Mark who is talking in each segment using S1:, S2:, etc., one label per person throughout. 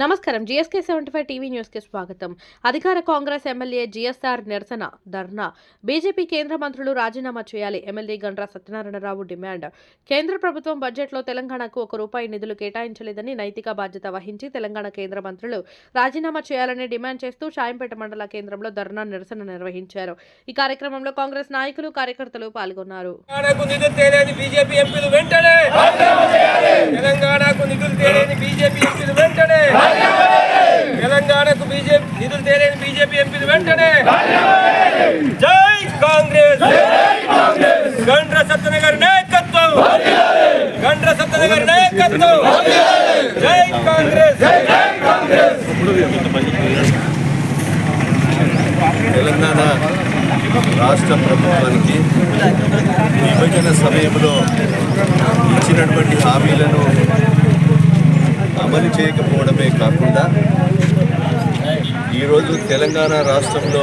S1: నమస్కారం. GSK seventy five TV న్యూస్కి స్వాగతం. అధికార కాంగ్రెస్ ఎమ్మెల్యే జిఎస్ఆర్ నిరసన ధర్నా. బీజేపీ కేంద్ర మంత్రులు రాజీనామా చేయాలి. MLA Gandra Satyanarayanarao demand. కేంద్ర ప్రభుత్వం బడ్జెట్లో తెలంగాణకు ఒక రూపాయి నిధులు కేటాయించలేదని నైతిక బాధ్యత వహించి తెలంగాణ కేంద్ర మంత్రులు రాజీనామా చేయాలని డిమాండ్ చేస్తూ షాయంపేట మండల కేంద్రంలో ధర్నా నిరసన నిర్వహించారు. ఈ కార్యక్రమంలో కాంగ్రెస్ నాయకులు కార్యకర్తలు పాల్గొన్నారు.
S2: తెలంగాణకు నిధులు తేలేని బీజేపీ ఎంపీలు వెంటనే! తెలంగాణకు బీజేపీ నిధులు తేలేని బీజేపీ ఎంపీలు వెంటనే. జై కాంగ్రెస్. గండ్ర సత్యనగర్ నాయకత్వం. గండ్ర సత్యనగర్ నాయకత్వం. జై కాంగ్రెస్.
S3: తెలంగాణ రాష్ట్ర ప్రభుత్వానికి విభజన సమయంలో ఇచ్చినటువంటి హామీలను అమలు చేయకపోవడమే కాకుండా ఈరోజు తెలంగాణ రాష్ట్రంలో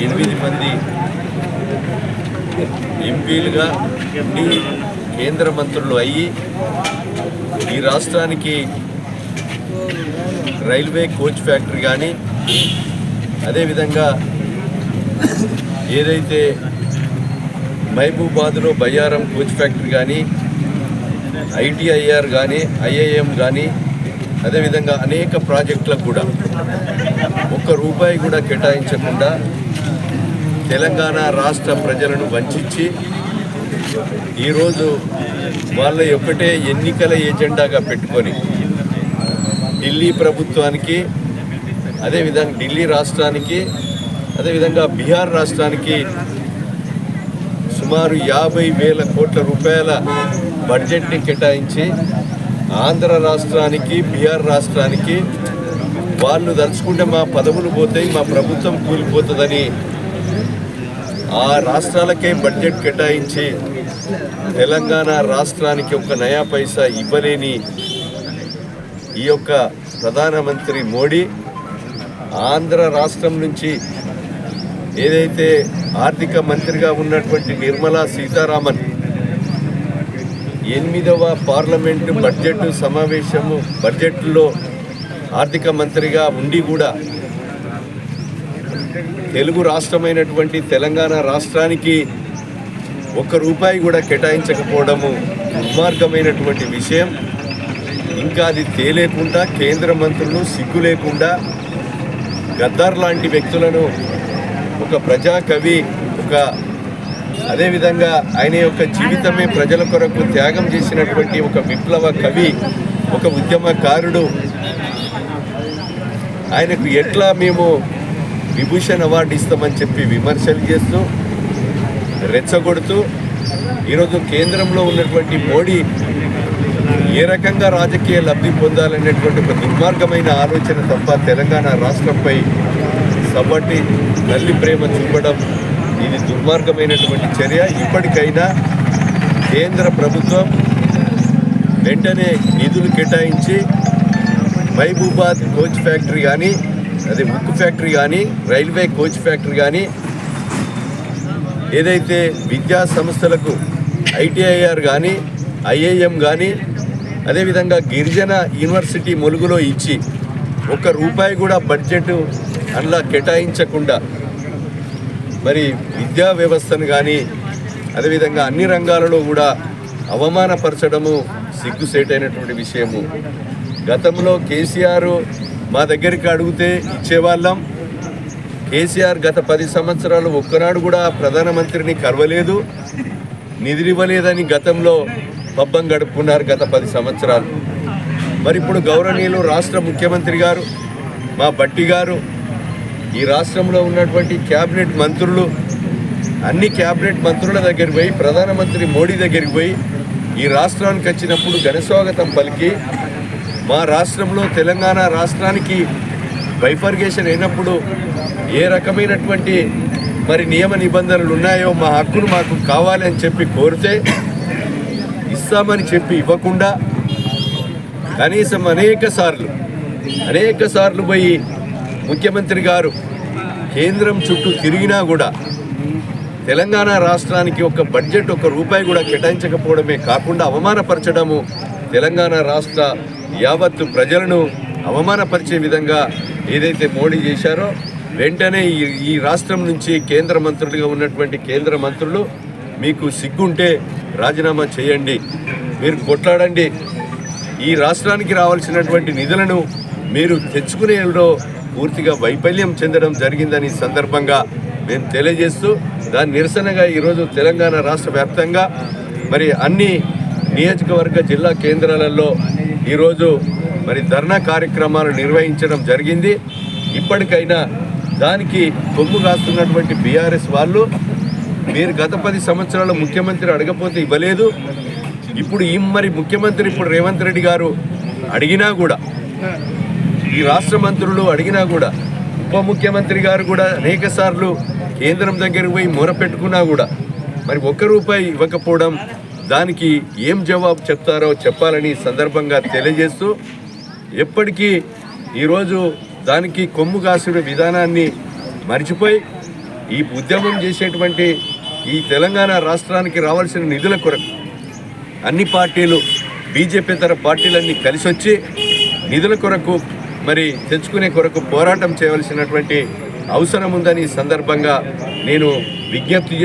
S3: ఎనిమిది మంది ఎంపీలుగా కేంద్ర మంత్రులు అయ్యి ఈ రాష్ట్రానికి రైల్వే కోచ్ ఫ్యాక్టరీ కానీ అదేవిధంగా ఏదైతే మహబూబాద్లో బయ్యారం కోచ్ ఫ్యాక్టరీ కానీ ఐటీఐఆర్ కానీ ఐఐఎం కానీ అదేవిధంగా అనేక ప్రాజెక్టులకు కూడా ఒక్క రూపాయి కూడా కేటాయించకుండా తెలంగాణ రాష్ట్ర ప్రజలను వంచి ఈరోజు వాళ్ళ ఒక్కటే ఎన్నికల ఏజెండాగా పెట్టుకొని ఢిల్లీ ప్రభుత్వానికి అదేవిధంగా ఢిల్లీ రాష్ట్రానికి అదేవిధంగా బీహార్ రాష్ట్రానికి సుమారు యాభై వేల కోట్ల రూపాయల బడ్జెట్ని కేటాయించి ఆంధ్ర రాష్ట్రానికి బీహార్ రాష్ట్రానికి వాళ్ళు దలుచుకుంటే మా పదవులు పోతాయి మా ప్రభుత్వం కూలిపోతుందని ఆ రాష్ట్రాలకే బడ్జెట్ కేటాయించి తెలంగాణ రాష్ట్రానికి ఒక నయా పైసా ఇవ్వలేని ఈ యొక్క ప్రధానమంత్రి మోడీ ఆంధ్ర రాష్ట్రం నుంచి ఏదైతే ఆర్థిక మంత్రిగా ఉన్నటువంటి నిర్మలా సీతారామన్ ఎనిమిదవ పార్లమెంటు బడ్జెట్ సమావేశము బడ్జెట్లో ఆర్థిక మంత్రిగా ఉండి కూడా తెలుగు రాష్ట్రమైనటువంటి తెలంగాణ రాష్ట్రానికి ఒక్క రూపాయి కూడా కేటాయించకపోవడము దుర్మార్గమైనటువంటి విషయం. ఇంకా అది తేలేకుండా కేంద్ర మంత్రులు సిగ్గు లేకుండా గద్దార్ లాంటి వ్యక్తులను ఒక ప్రజా కవి ఒక అదేవిధంగా ఆయన యొక్క జీవితమే ప్రజల కొరకు త్యాగం చేసినటువంటి ఒక విప్లవ కవి ఒక ఉద్యమకారుడు. ఆయనకు ఎట్లా మేము విభూషణ్ అవార్డు ఇస్తామని చెప్పి విమర్శలు చేస్తూ రెచ్చగొడుతూ ఈరోజు కేంద్రంలో ఉన్నటువంటి మోడీ ఏ రకంగా రాజకీయ లబ్ధి పొందాలనేటువంటి ఒక దుర్మార్గమైన ఆలోచన తప్ప తెలంగాణ రాష్ట్రంపై సబట్టి తల్లి ప్రేమ చూపడం ఇది దుర్మార్గమైనటువంటి చర్య. ఇప్పటికైనా కేంద్ర ప్రభుత్వం వెంటనే నిధులు కేటాయించి మహబూబాద్ కోచ్ ఫ్యాక్టరీ కానీ అది ఉక్కు ఫ్యాక్టరీ కానీ రైల్వే కోచ్ ఫ్యాక్టరీ కానీ ఏదైతే విద్యా సంస్థలకు ఐటీఐఆర్ కానీ ఐఏఎం కానీ అదేవిధంగా గిరిజన యూనివర్సిటీ ములుగులో ఇచ్చి ఒక్క రూపాయి కూడా బడ్జెట్ అందులో కేటాయించకుండా మరి విద్యా వ్యవస్థను కానీ అదేవిధంగా అన్ని రంగాలలో కూడా అవమానపరచడము సిగ్గుసేటైనటువంటి విషయము. గతంలో కేసీఆర్ మా దగ్గరికి అడిగితే ఇచ్చేవాళ్ళం. కేసీఆర్ గత పది సంవత్సరాలు ఒక్కనాడు కూడా ప్రధానమంత్రిని కలవలేదు నిధులివ్వలేదని గతంలో పబ్బం గడుపుకున్నారు గత పది సంవత్సరాలు. మరి ఇప్పుడు గౌరవనీయులు రాష్ట్ర ముఖ్యమంత్రి గారు మా బట్టి గారు ఈ రాష్ట్రంలో ఉన్నటువంటి క్యాబినెట్ మంత్రులు అన్ని క్యాబినెట్ మంత్రుల దగ్గరికి పోయి ప్రధానమంత్రి మోడీ దగ్గరికి పోయి ఈ రాష్ట్రానికి వచ్చినప్పుడు ఘనస్వాగతం పలికి మా రాష్ట్రంలో తెలంగాణ రాష్ట్రానికి బైఫర్గేషన్ అయినప్పుడు ఏ రకమైనటువంటి మరి నియమ నిబంధనలు ఉన్నాయో మా హక్కును మాకు కావాలి అని చెప్పి కోరితే ఇస్తామని చెప్పి ఇవ్వకుండా కనీసం అనేక సార్లు అనేక సార్లు పోయి ముఖ్యమంత్రి గారు కేంద్రం చుట్టూ తిరిగినా కూడా తెలంగాణ రాష్ట్రానికి ఒక బడ్జెట్ ఒక రూపాయి కూడా కేటాయించకపోవడమే కాకుండా అవమానపరచడము తెలంగాణ రాష్ట్ర యావత్తు ప్రజలను అవమానపరిచే విధంగా ఏదైతే మోడీ చేశారో వెంటనే ఈ ఈ రాష్ట్రం నుంచి కేంద్ర మంత్రులుగా ఉన్నటువంటి కేంద్ర మంత్రులు మీకు సిగ్గుంటే రాజీనామా చేయండి మీరు కొట్లాడండి. ఈ రాష్ట్రానికి రావాల్సినటువంటి నిధులను మీరు తెచ్చుకునేలో పూర్తిగా వైఫల్యం చెందడం జరిగిందని సందర్భంగా మేము తెలియజేస్తూ దాని నిరసనగా ఈరోజు తెలంగాణ రాష్ట్ర వ్యాప్తంగా మరి అన్ని నియోజకవర్గ జిల్లా కేంద్రాలలో ఈరోజు మరి ధర్నా కార్యక్రమాలు నిర్వహించడం జరిగింది. ఇప్పటికైనా దానికి కొమ్ము కాస్తున్నటువంటి బీఆర్ఎస్ వాళ్ళు మీరు గత పది సంవత్సరాలు ముఖ్యమంత్రి అడగపోతే ఇవ్వలేదు. ఇప్పుడు ఈ మరి ముఖ్యమంత్రి ఇప్పుడు రేవంత్ రెడ్డి గారు అడిగినా కూడా ఈ రాష్ట్ర మంత్రులు అడిగినా కూడా ఉప ముఖ్యమంత్రి గారు కూడా అనేక సార్లు కేంద్రం దగ్గరకు పోయి మొరపెట్టుకున్నా కూడా మరి ఒక్క రూపాయి ఇవ్వకపోవడం దానికి ఏం జవాబు చెప్తారో చెప్పాలని సందర్భంగా తెలియజేస్తూ ఎప్పటికీ ఈరోజు దానికి కొమ్ము కాసిన విధానాన్ని మర్చిపోయి ఈ ఉద్యమం చేసేటువంటి ఈ తెలంగాణ రాష్ట్రానికి రావాల్సిన నిధుల కొరకు అన్ని పార్టీలు బీజేపీతర పార్టీలన్నీ కలిసొచ్చి నిధుల కొరకు మరి తెచ్చుకునే కొరకు పోరాటం చేయవలసినటువంటి అవసరం ఉందని ఈ సందర్భంగా నేను విజ్ఞప్తి